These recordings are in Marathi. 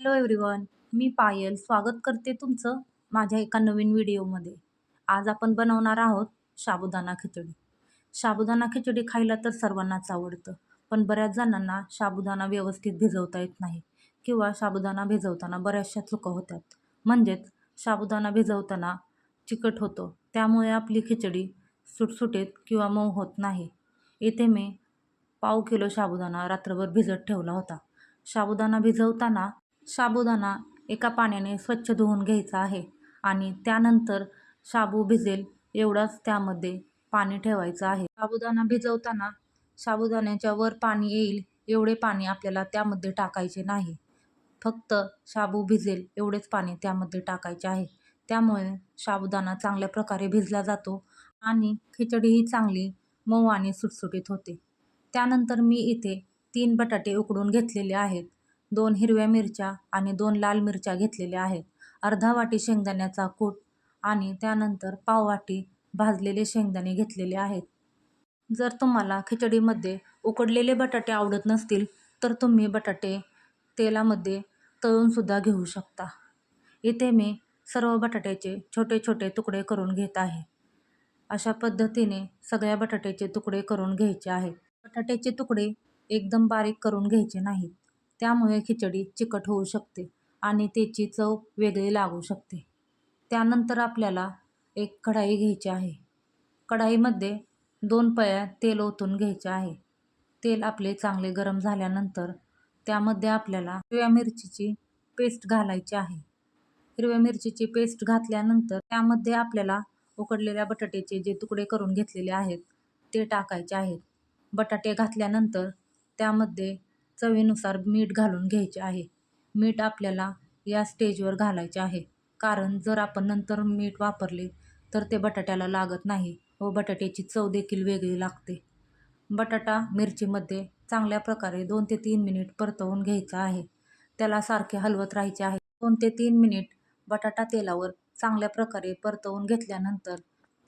हॅलो एव्हरीवन मी पायल. स्वागत करते तुमचं माझ्या एका नवीन व्हिडिओमध्ये. आज आपण बनवणार आहोत साबुदाणा खिचडी. साबुदाणा खिचडी खायला तर सर्वांनाच आवडतं पण बऱ्याच जणांना साबुदाणा व्यवस्थित भिजवता येत नाही किंवा साबुदाणा भिजवताना बऱ्याचशा चुका होतात. म्हणजेच साबुदाणा भिजवताना चिकट होतो त्यामुळे आपली खिचडी सुटसुटीत किंवा मऊ होत नाही. इथे मी पाव किलो साबुदाणा रात्रभर भिजत ठेवला होता. साबुदाणा भिजवताना साबुदाणा एका पाण्याने स्वच्छ धुवून घ्यायचा आहे आणि त्यानंतर शाबू भिजेल एवढाच त्यामध्ये पाणी ठेवायचं आहे. साबुदाणा भिजवताना साबुदाण्याच्या वर पाणी येईल एवढे पाणी आपल्याला त्यामध्ये टाकायचे नाही. फक्त शाबू भिजेल एवढेच पाणी त्यामध्ये टाकायचे आहे. त्यामुळे साबुदाणा चांगल्या प्रकारे भिजला जातो आणि खिचडीही चांगली मऊ आणि सुटसुटीत होते. त्यानंतर मी इथे तीन बटाटे उकडून घेतलेले आहेत. दोन हिरव्या मिरच्या आणि दोन लाल मिरच्या घेतलेल्या आहेत. अर्धा वाटी शेंगदाण्याचा कूट आणि त्यानंतर पाव वाटी भाजलेले शेंगदाणे घेतलेले आहेत. जर तुम्हाला खिचडीमध्ये उकडलेले बटाटे आवडत नसतील तर तुम्ही बटाटे तेलामध्ये तळूनसुद्धा घेऊ शकता. इथे मी सर्व बटाट्याचे छोटे छोटे तुकडे करून घेत आहे. अशा पद्धतीने सगळ्या बटाट्याचे तुकडे करून घ्यायचे आहेत. बटाट्याचे तुकडे एकदम बारीक करून घ्यायचे नाहीत. त्यामुळे खिचडी चिकट होऊ शकते आणि त्याची चव वेगळी लागू शकते. त्यानंतर आपल्याला एक कढाई घ्यायची आहे. कढाईमध्ये दोन पळ्या तेल ओतून घ्यायचे आहे. तेल आपले चांगले गरम झाल्यानंतर त्यामध्ये आपल्याला हिरव्या मिरचीची पेस्ट घालायची आहे. हिरव्या मिरचीची पेस्ट घातल्यानंतर त्यामध्ये आपल्याला उकडलेल्या बटाट्याचे जे तुकडे करून घेतलेले आहेत ते टाकायचे आहेत. बटाटे घातल्यानंतर त्यामध्ये चवीनुसार मीठ घालून घ्यायचे आहे. मीठ आपल्याला या स्टेजवर घालायचे आहे. कारण जर आपण नंतर मीठ वापरले तर ते बटाट्याला लागत नाही व बटाट्याची चव देखील वेगळी लागते. बटाटा मिरचीमध्ये चांगल्या प्रकारे दोन ते तीन मिनिट परतवून घ्यायचं आहे. त्याला सारखे हलवत राहायचे आहे. दोन ते तीन मिनिट बटाटा तेलावर चांगल्या प्रकारे परतवून घेतल्यानंतर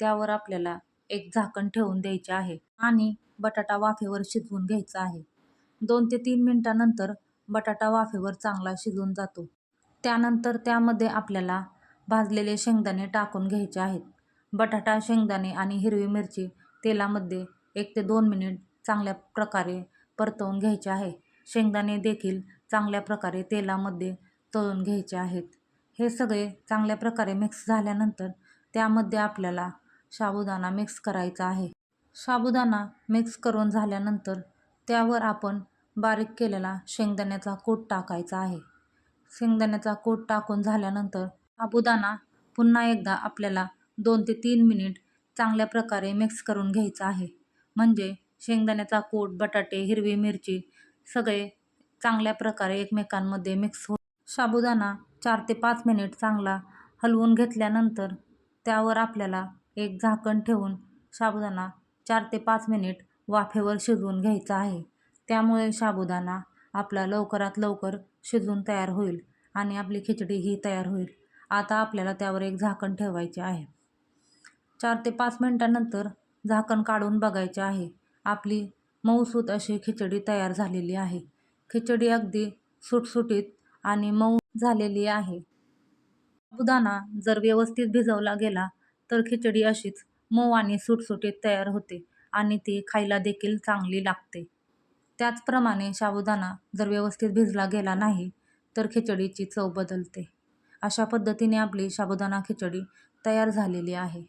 त्यावर आपल्याला एक झाकण ठेवून द्यायचे आहे आणि बटाटा वाफेवर शिजवून घ्यायचा आहे. दोन ते तीन मिनटानंतर बटाटा वाफेवर चांगला शिजून जातो. त्यानंतर त्यामध्ये आपल्याला भाजलेले शेंगदाणे टाकून घ्यायचे आहेत. बटाटा शेंगदाणे आणि हिरवी मिरची तेलामध्ये एक ते दोन मिनिट चांगल्या प्रकारे परतवून घ्यायचे आहे. शेंगदाणे देखील चांगल्या प्रकारे तेलामध्ये तळून घ्यायचे आहेत. हे सगळे चांगल्या प्रकारे मिक्स झाल्यानंतर त्यामध्ये आपल्याला साबुदाणा मिक्स करायचा आहे. साबुदाणा मिक्स करून झाल्यानंतर त्यावर आपण बारीक केलेला शेंगदाण्याचा कूट टाकायचा आहे. शेंगदाण्याचा कूट टाकून झाल्यानंतर साबुदाणा पुन्हा एकदा आपल्याला दोन ते तीन मिनिट चांगल्या प्रकारे मिक्स करून घ्यायचं आहे. म्हणजे शेंगदाण्याचा कूट बटाटे हिरवी मिरची सगळे चांगल्या प्रकारे एकमेकांमध्ये मिक्स हो साबुदाणा चार ते पाच मिनिट चांगला हलवून घेतल्यानंतर त्यावर आपल्याला एक झाकण ठेवून साबुदाणा चार ते पाच मिनिट वाफेवर शिजवून घ्यायचा आहे. त्यामुळे साबुदाणा आपला लवकरात लवकर शिजून तयार होईल आणि आपली खिचडी ही तयार होईल. आता आपल्याला त्यावर एक झाकण ठेवायचे आहे. चार ते पाच मिनटानंतर झाकण काढून बघायचे आहे. आपली मऊसूत अशी खिचडी तयार झालेली आहे. खिचडी अगदी सुटसुटीत आणि मऊ झालेली आहे. साबुदाणा जर व्यवस्थित भिजवला गेला तर खिचडी अशीच मऊ आणि सुटसुटीत तयार होते आणि ती खायला देखील चांगली लागते. त्याचप्रमाणे साबुदाणा जर व्यवस्थित भिजला गेला नाही तर खिचडीची चव बदलते. अशा पद्धतीने आपली साबुदाणा खिचडी तयार झालेली आहे.